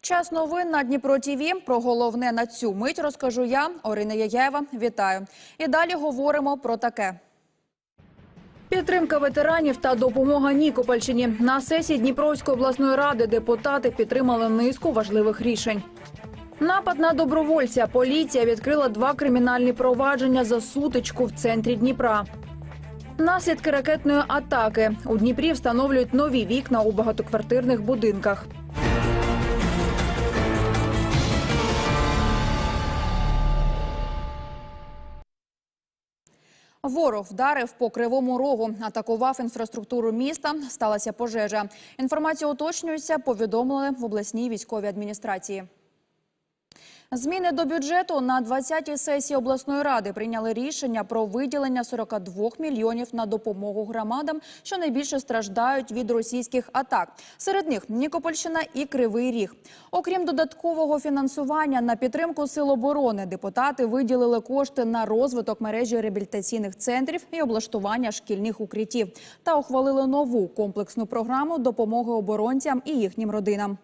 Час новин на Дніпро ТІВІ. Про головне на цю мить розкажу я, Орина Яєва. Вітаю. І далі говоримо про таке. Підтримка ветеранів та допомога Нікопольщині. На сесії Дніпровської обласної ради депутати підтримали низку важливих рішень. Напад на добровольця. Поліція відкрила два кримінальні провадження за сутичку в центрі Дніпра. Наслідки ракетної атаки. У Дніпрі встановлюють нові вікна у багатоквартирних будинках. Ворог вдарив по кривому рогу, атакував інфраструктуру міста. Сталася пожежа. Інформація уточнюється. Повідомили в обласній військовій адміністрації. Зміни до бюджету на 20-й сесії обласної ради прийняли рішення про виділення 42 мільйонів на допомогу громадам, що найбільше страждають від російських атак. Серед них Нікопольщина і Кривий Ріг. Окрім додаткового фінансування на підтримку сил оборони, депутати виділили кошти на розвиток мережі реабілітаційних центрів і облаштування шкільних укриттів та ухвалили нову комплексну програму допомоги оборонцям і їхнім родинам.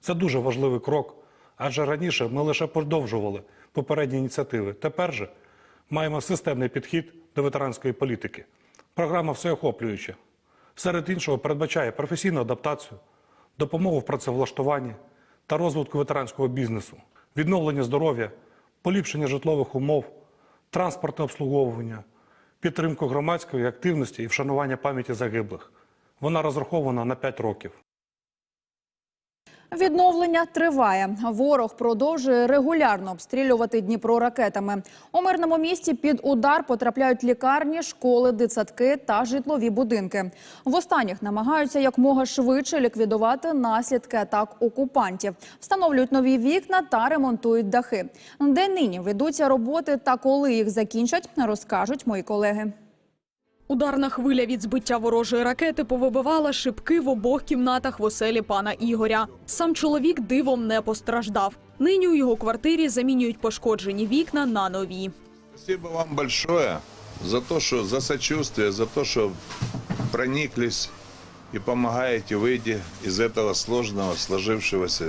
Це дуже важливий крок, адже раніше ми лише продовжували попередні ініціативи. Тепер же маємо системний підхід до ветеранської політики. Програма всеохоплююча. Серед іншого передбачає професійну адаптацію, допомогу в працевлаштуванні та розвитку ветеранського бізнесу, відновлення здоров'я, поліпшення житлових умов, транспортне обслуговування, підтримку громадської активності і вшанування пам'яті загиблих. Вона розрахована на 5 років. Відновлення триває. Ворог продовжує регулярно обстрілювати Дніпро ракетами. У мирному місті під удар потрапляють лікарні, школи, дитсадки та житлові будинки. В останніх намагаються якмога швидше ліквідувати наслідки атак окупантів, встановлюють нові вікна та ремонтують дахи. Де нині ведуться роботи та коли їх закінчать, розкажуть мої колеги. Ударна хвиля від збиття ворожої ракети повибивала шибки в обох кімнатах в оселі пана Ігоря. Сам чоловік дивом не постраждав. Нині у його квартирі замінюють пошкоджені вікна на нові. Спасибо вам большое за то, что за сочувствие, за то, что прониклись и помогаете выйти из этого сложного, сложившегося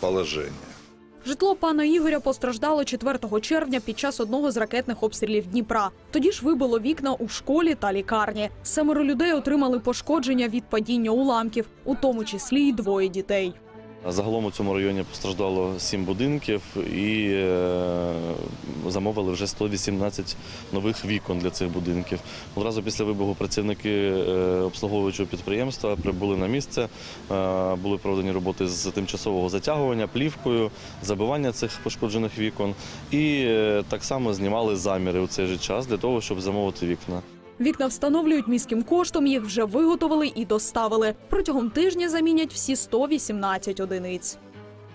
положения. Житло пана Ігоря постраждало 4 червня під час одного з ракетних обстрілів Дніпра. Тоді ж вибило вікна у школі та лікарні. Семеро людей отримали пошкодження від падіння уламків, у тому числі й двоє дітей. Загалом у цьому районі постраждало сім будинків і е, замовили вже 118 нових вікон для цих будинків. Одразу після вибуху працівники е, обслуговуючого підприємства прибули на місце. Е, були проведені роботи з тимчасового затягування, плівкою, забивання цих пошкоджених вікон. І так само знімали заміри у цей же час для того, щоб замовити вікна. Вікна встановлюють міським коштом, їх вже виготовили і доставили. Протягом тижня замінять всі 118 одиниць.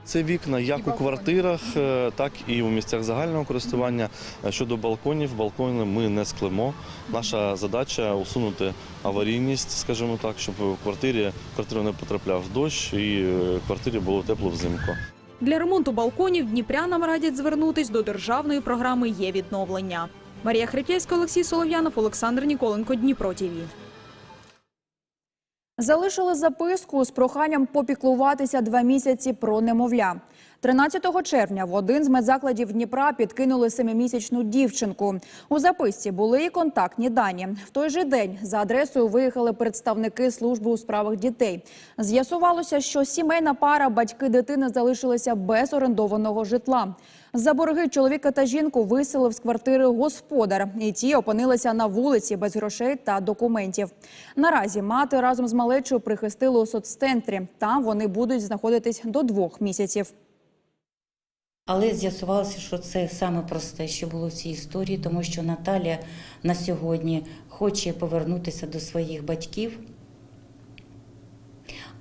Це вікна як у квартирах, е, так і у місцях загального користування. Е, Щодо балконів, балкони ми не склемо. Наша задача усунути аварійність, скажімо так, щоб у квартирі в квартиру не потрапляв дощ і е, в квартирі було тепло взимку. Для ремонту балконів дніпрянам радять звернутись до державної програми є відновлення. Марія Хрип'яська, Олексій Солов'янов, Олександр Ніколенко, Дніпро ТІВІ. Залишили записку з проханням попіклуватися два місяці про немовля. 13 червня в один з медзакладів Дніпра підкинули семимісячну дівчинку. У записці були і контактні дані. В той же день за адресою виїхали представники служби у справах дітей. З'ясувалося, що сімейна пара батьки дитини залишилися без орендованого житла. За борги чоловіка та жінку виселив з квартири господар, і ті опинилися на вулиці без грошей та документів. Наразі мати разом з малечою прихистили у соццентрі. Там вони будуть знаходитись до двох місяців. Але з'ясувалося, що це саме просте, що було в цій історії, тому що Наталія на сьогодні хоче повернутися до своїх батьків.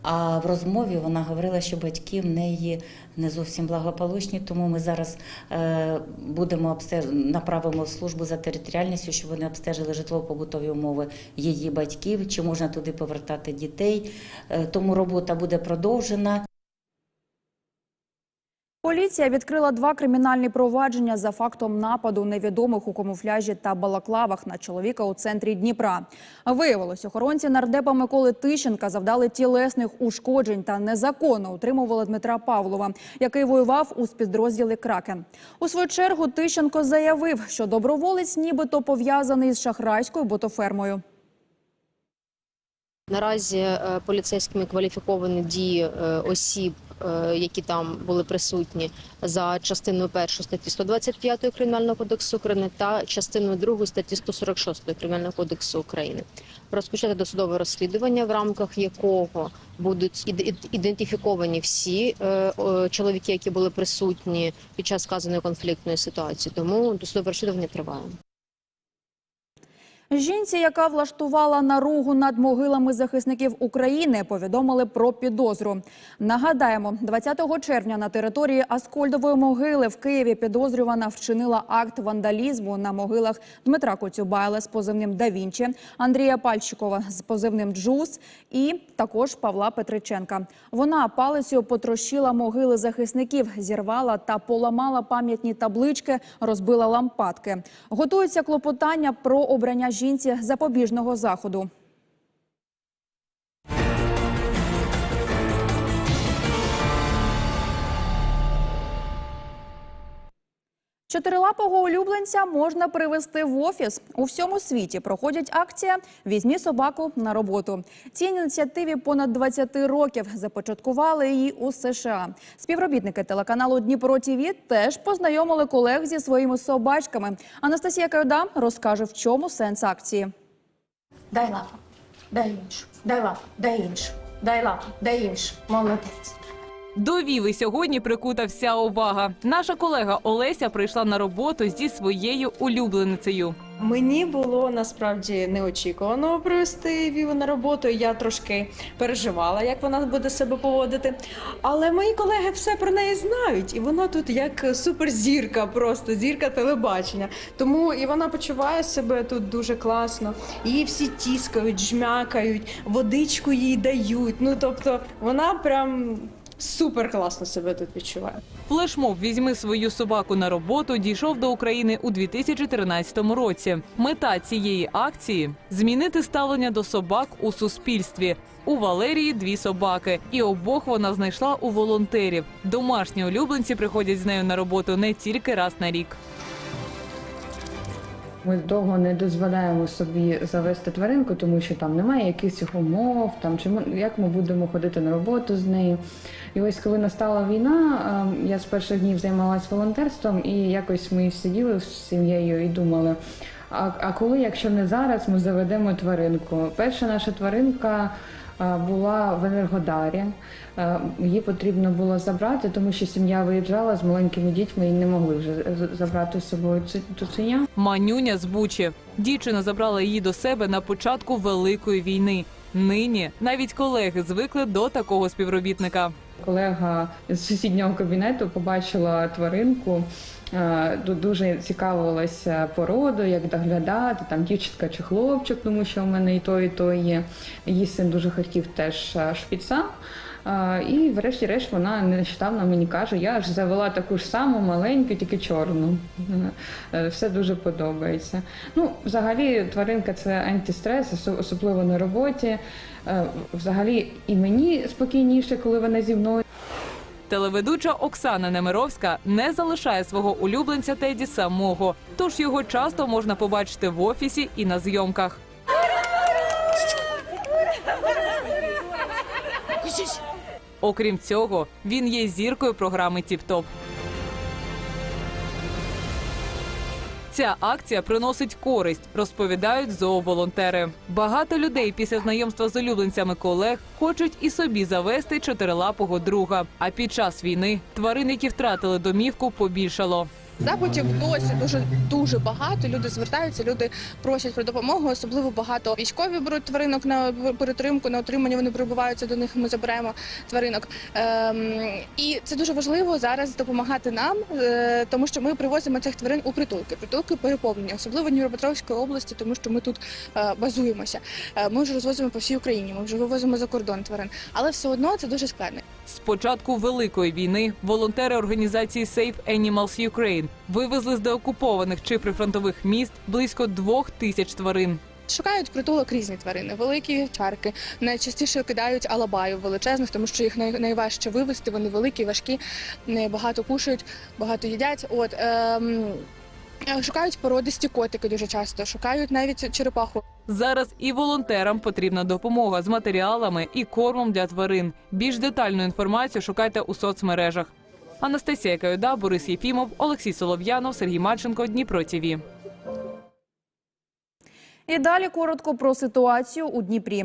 А в розмові вона говорила, що батьки в неї не зовсім благополучні, тому ми зараз е, будемо обстеж... направимо службу за територіальністю, щоб вони обстежили житлово-побутові умови її батьків, чи можна туди повертати дітей. Е, тому робота буде продовжена. Поліція відкрила два кримінальні провадження за фактом нападу невідомих у камуфляжі та балаклавах на чоловіка у центрі Дніпра. Виявилось, охоронці нардепа Миколи Тищенка завдали тілесних ушкоджень та незаконно утримували Дмитра Павлова, який воював у спецпідрозділі Кракен. У свою чергу Тищенко заявив, що доброволець нібито пов'язаний з шахрайською ботофермою. Наразі е, поліцейськими кваліфіковані дії е, осіб, які там були присутні за частиною 1 статті 125 Кримінального кодексу України та частиною 2 статті 146 Кримінального кодексу України. Розпочати досудове розслідування, в рамках якого будуть іде- ідентифіковані всі е, чоловіки, які були присутні під час вказаної конфліктної ситуації. Тому досудове розслідування триває. Жінці, яка влаштувала наругу над могилами захисників України, повідомили про підозру. Нагадаємо, 20 червня на території Аскольдової могили в Києві підозрювана вчинила акт вандалізму на могилах Дмитра Коцюбайла з позивним «Да Вінчі», Андрія Пальчикова з позивним Джус і також Павла Петриченка. Вона палицею потрощила могили захисників, зірвала та поламала пам'ятні таблички, розбила лампадки. Готується клопотання про обрання жінці запобіжного заходу. Чотирилапого улюбленця можна привезти в офіс. У всьому світі проходять акція Візьмі собаку на роботу. Цій ініціативі понад 20 років започаткували її у США. Співробітники телеканалу Дніпро ТІВІ теж познайомили колег зі своїми собачками. Анастасія Кайода розкаже, в чому сенс акції. Дай лапу, дай іншу, дай лапу, дай іншу, дай лапу, дай іншу. Молодець. До Віви сьогодні прикута вся увага. Наша колега Олеся прийшла на роботу зі своєю улюбленицею. Мені було насправді неочікувано привести Віву на роботу. Я трошки переживала, як вона буде себе поводити. Але мої колеги все про неї знають, і вона тут як суперзірка, просто зірка телебачення. Тому і вона почуває себе тут дуже класно. Її всі тіскають, жмякають, водичку їй дають. Ну тобто вона прям супер класно себе тут відчуває. Флешмоб Візьми свою собаку на роботу дійшов до України у 2013 році. Мета цієї акції змінити ставлення до собак у суспільстві. У Валерії дві собаки, і обох вона знайшла у волонтерів. Домашні улюбленці приходять з нею на роботу не тільки раз на рік. Ми довго не дозволяємо собі завести тваринку, тому що там немає якихось умов, там чи ми, як ми будемо ходити на роботу з нею. І ось коли настала війна, ем, я з перших днів займалась волонтерством, і якось ми сиділи з сім'єю і думали. А, а коли, якщо не зараз, ми заведемо тваринку? Перша наша тваринка була в Енергодарі. Е, Її потрібно було забрати, тому що сім'я виїжджала з маленькими дітьми і не могли вже забрати з собою цуценя. Манюня з Бучі. Дівчина забрала її до себе на початку великої війни. Нині навіть колеги звикли до такого співробітника. Колега з сусіднього кабінету побачила тваринку. Е, Дуже цікавилася породою, як доглядати, там дівчинка чи хлопчик, тому що в мене і то, і то є. Її син дуже хотів теж е, шпіца. Е, І врешті-решт вона нещодавно мені каже, я ж завела таку ж саму маленьку, тільки чорну. Все дуже подобається. Ну, взагалі, тваринка це антистрес, особливо на роботі. Взагалі і мені спокійніше, коли вона зі мною. Телеведуча Оксана Немировська не залишає свого улюбленця Теді самого, тож його часто можна побачити в офісі і на зйомках. Окрім цього, він є зіркою програми Тіп-Топ. Ця акція приносить користь, розповідають зооволонтери. Багато людей після знайомства з улюбленцями колег хочуть і собі завести чотирилапого друга. А під час війни тварин, які втратили домівку, побільшало. Запитів досі дуже дуже багато. Люди звертаються, люди просять про допомогу. Особливо багато військові беруть тваринок на перетримку, на отримання. Вони прибуваються до них. Ми заберемо тваринок. Ем, і це дуже важливо зараз допомагати нам, е, тому що ми привозимо цих тварин у притулки. Притулки переповнені, особливо в Дніпропетровській області, тому що ми тут е, базуємося. Е, ми вже розвозимо по всій Україні. Ми вже вивозимо за кордон тварин, але все одно це дуже складно. З початку великої війни волонтери організації Save Animals Ukraine вивезли з деокупованих чи прифронтових міст близько двох тисяч тварин. Шукають притулок різні тварини, великі вівчарки. Найчастіше кидають алабаїв величезних, тому що їх найважче вивезти. Вони великі, важкі, не багато кушають, багато їдять. От ем, шукають породисті котики дуже часто, шукають навіть черепаху. Зараз і волонтерам потрібна допомога з матеріалами і кормом для тварин. Більш детальну інформацію шукайте у соцмережах. Анастасія Каюда, Борис Єфімов, Олексій Солов'янов, Сергій Марченко, Дніпро ТІВІ. І далі коротко про ситуацію у Дніпрі.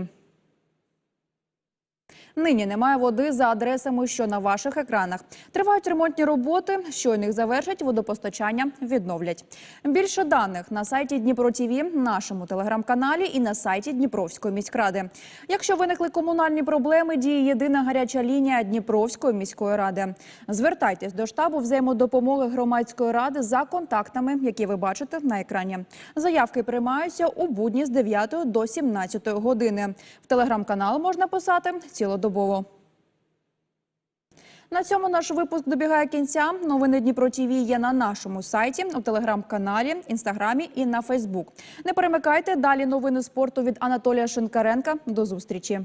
Нині немає води за адресами, що на ваших екранах. Тривають ремонтні роботи. Щойно їх завершать, водопостачання відновлять. Більше даних на сайті Дніпро ТІВІ, нашому телеграм-каналі і на сайті Дніпровської міськради. Якщо виникли комунальні проблеми, діє єдина гаряча лінія Дніпровської міської ради. Звертайтесь до штабу взаємодопомоги громадської ради за контактами, які ви бачите на екрані. Заявки приймаються у будні з 9 до 17 години. В телеграм-канал можна писати цілодобово. На цьому наш випуск добігає кінця. Новини Дніпро ТІВІ є на нашому сайті, у телеграм-каналі, інстаграмі і на Фейсбук. Не перемикайте далі новини спорту від Анатолія Шинкаренка. До зустрічі.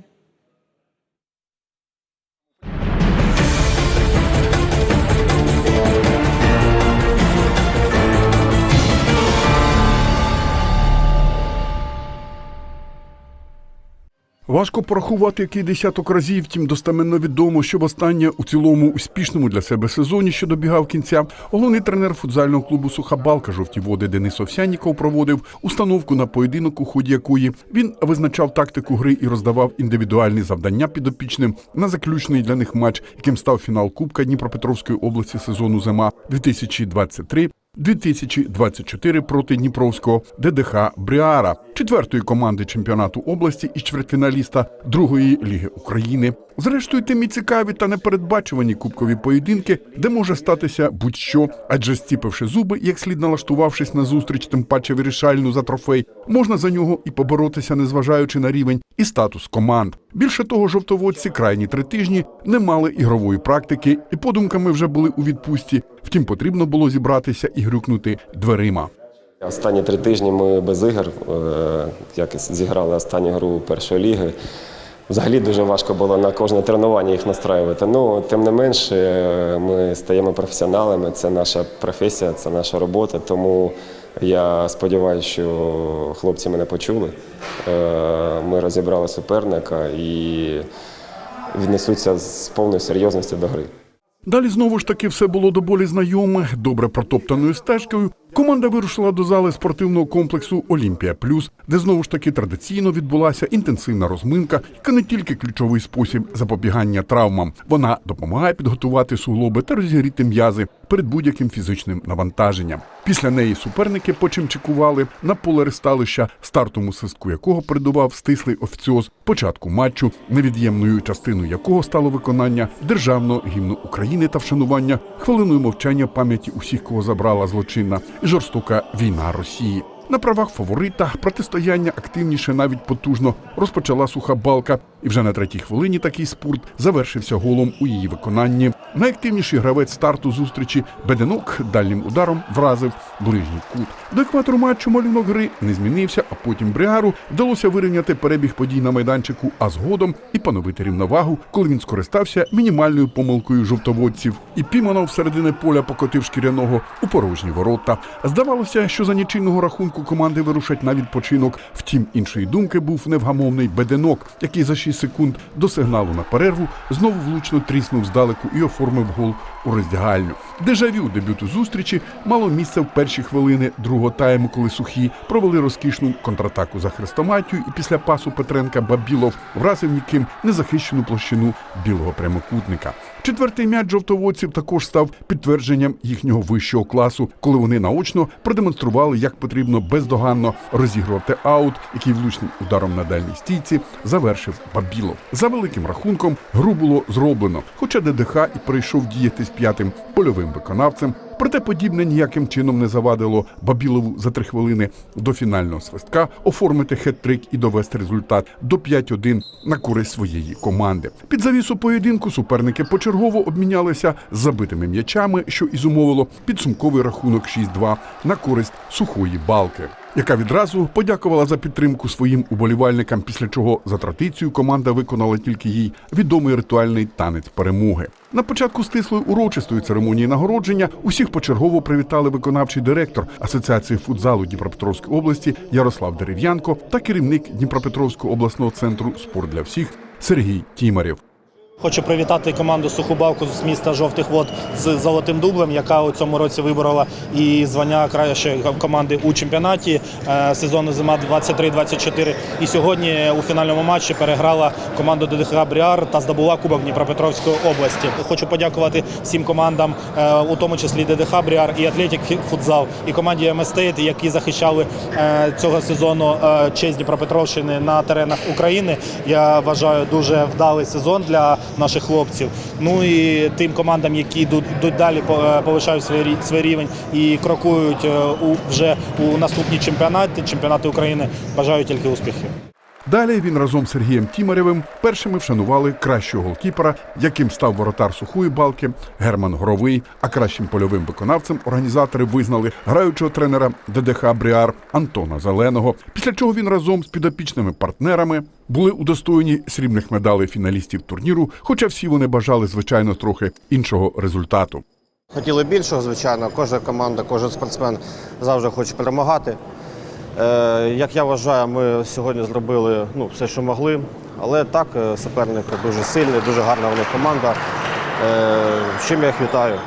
Важко порахувати який десяток разів, втім достеменно відомо, що востаннє у цілому успішному для себе сезоні, що добігав кінця, головний тренер футзального клубу Суха Балка жовті води Денис Овсянніков проводив установку на поєдинок, у ході якої він визначав тактику гри і роздавав індивідуальні завдання підопічним. На заключний для них матч, яким став фінал Кубка Дніпропетровської області сезону зима 2023 2024 проти Дніпровського ДДХ Бріара, четвертої команди чемпіонату області і чвертьфіналіста другої ліги України. Зрештою, тим і цікаві та непередбачувані кубкові поєдинки, де може статися будь-що, адже стіпивши зуби, як слід налаштувавшись на зустріч, тим паче вирішальну за трофей, можна за нього і поборотися, незважаючи на рівень і статус команд. Більше того, жовтоводці крайні три тижні не мали ігрової практики і подумками вже були у відпустці. Втім, потрібно було зібратися і грюкнути дверима. Останні три тижні ми без ігор е, якось зіграли останню гру першої ліги. Взагалі дуже важко було на кожне тренування їх настраювати. Ну, тим не менш, е, ми стаємо професіоналами, це наша професія, це наша робота. Тому я сподіваюся, що хлопці мене почули. Е, Ми розібрали суперника і віднесуться з повною серйозністю до гри. Далі знову ж таки все було до болі знайоме, добре протоптаною стежкою. Команда вирушила до зали спортивного комплексу Олімпія Плюс, де знову ж таки традиційно відбулася інтенсивна розминка, яка не тільки ключовий спосіб запобігання травмам. Вона допомагає підготувати суглоби та розігріти м'язи перед будь-яким фізичним навантаженням. Після неї суперники почимчикували на поле ресталища, стартовому свистку якого передував стислий офіціоз початку матчу, невід'ємною частиною якого стало виконання державного гімну України та вшанування хвилиною мовчання пам'яті усіх, кого забрала злочинна жорстока війна Росії. На правах фаворита протистояння активніше, навіть потужно розпочала суха балка, і вже на третій хвилині такий спорт завершився голом у її виконанні. Найактивніший гравець старту зустрічі Беденок дальнім ударом вразив ближній кут. До екватору матчу малюнок гри не змінився, а потім Бригару вдалося вирівняти перебіг подій на майданчику, а згодом і поновити рівновагу, коли він скористався мінімальною помилкою жовтоводців. І Піманов всередине поля покотив шкіряного у порожні ворота. Здавалося, що за нічийного рахунку команди вирушать на відпочинок. Втім, іншої думки був невгамовний Беденок, який за 6 секунд до сигналу на перерву знову влучно тріснув здалеку і оформив гол у роздягальню. Дежавю дебюту зустрічі мало місце в перші хвилини другого тайму, коли сухі провели розкішну контратаку за хрестоматію, і після пасу Петренка Бабілов вразив ніким незахищену площину білого прямокутника. Четвертий м'яч жовтоводців також став підтвердженням їхнього вищого класу, коли вони наочно продемонстрували, як потрібно бездоганно розігрувати аут, який влучним ударом на дальній стійці завершив Бабілов. За великим рахунком гру було зроблено, хоча ДДХ і прийшов діяти з п'ятим польовим виконавцем. Проте подібне ніяким чином не завадило Бабілову за три хвилини до фінального свистка оформити хет-трик і довести результат до 5-1 на користь своєї команди. Під завісу поєдинку суперники почергово обмінялися забитими м'ячами, що і зумовило підсумковий рахунок 6-2 на користь сухої балки. Яка відразу подякувала за підтримку своїм уболівальникам, після чого за традицією команда виконала тільки їй відомий ритуальний танець перемоги. На початку стислої урочистої церемонії нагородження усіх почергово привітали виконавчий директор Асоціації футзалу Дніпропетровської області Ярослав Дерев'янко та керівник Дніпропетровського обласного центру Спорт для всіх Сергій Тімарєв. Хочу привітати команду Сухобавку з міста Жовтих Вод з золотим дублем, яка у цьому році виборола і звання кращої команди у чемпіонаті е, сезону зима 23-24. І сьогодні у фінальному матчі переграла команду ДДХ Бріар та здобула Кубок Дніпропетровської області. Хочу подякувати всім командам, е, у тому числі ДДХ Бріар і Атлетік Футзал, і команді МСТ, які захищали е, цього сезону честь Дніпропетровщини на теренах України. Я вважаю дуже вдалий сезон для наших хлопців. Ну і тим командам, які йдуть, далі, по- повишають свій, рівень і крокують е, у, вже у наступні чемпіонати, чемпіонати України. Бажаю тільки успіхів. Далі він разом з Сергієм Тімарєвим першими вшанували кращого голкіпера, яким став воротар сухої балки Герман Горовий. А кращим польовим виконавцем організатори визнали граючого тренера ДДХ Бріар Антона Зеленого. Після чого він разом з підопічними партнерами були удостоєні срібних медалей фіналістів турніру, хоча всі вони бажали звичайно трохи іншого результату. Хотіли більшого, звичайно. Кожна команда, кожен спортсмен завжди хоче перемагати. Е, як я вважаю, ми сьогодні зробили ну, все, що могли. Але так, е, суперник дуже сильний, дуже гарна в них команда. Е, чим я їх вітаю.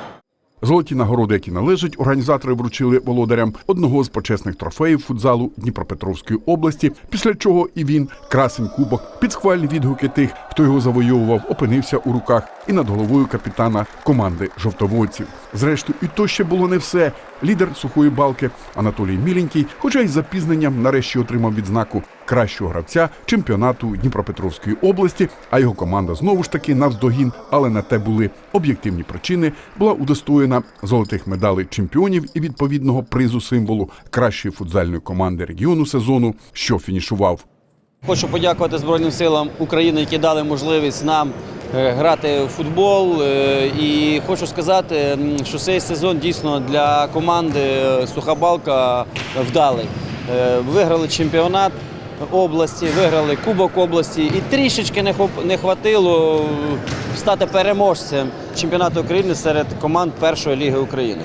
Золоті нагороди, які належать, організатори вручили володарям одного з почесних трофеїв футзалу Дніпропетровської області, після чого і він, красень кубок, під схвальні відгуки тих, хто його завойовував, опинився у руках і над головою капітана команди жовтоводців. Зрештою, і то ще було не все. Лідер сухої балки Анатолій Міленький, хоча й запізненням, нарешті отримав відзнаку кращого гравця чемпіонату Дніпропетровської області. А його команда знову ж таки навздогін, але на те були об'єктивні причини, була удостоєна золотих медалей чемпіонів і відповідного призу символу кращої футзальної команди регіону сезону, що фінішував. Хочу подякувати Збройним силам України, які дали можливість нам грати в футбол. Е, І хочу сказати, що цей сезон дійсно для команди е, Сухабалка вдалий. Е, Виграли чемпіонат області, виграли Кубок області і трішечки не вистачило е, стати переможцем чемпіонату України серед команд першої ліги України.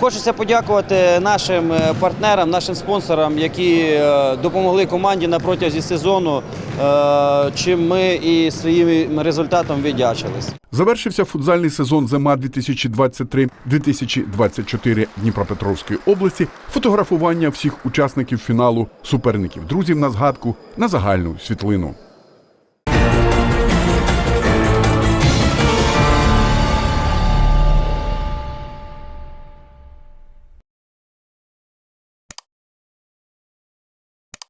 Хочеться подякувати нашим е, партнерам, нашим спонсорам, які е, допомогли команді на протязі сезону, е, чим ми і своїм результатом віддячились. Завершився футзальний сезон зима 2023-2024 Дніпропетровської області. Фотографування всіх учасників фіналу, суперників, друзів на згадку на загальну світлину.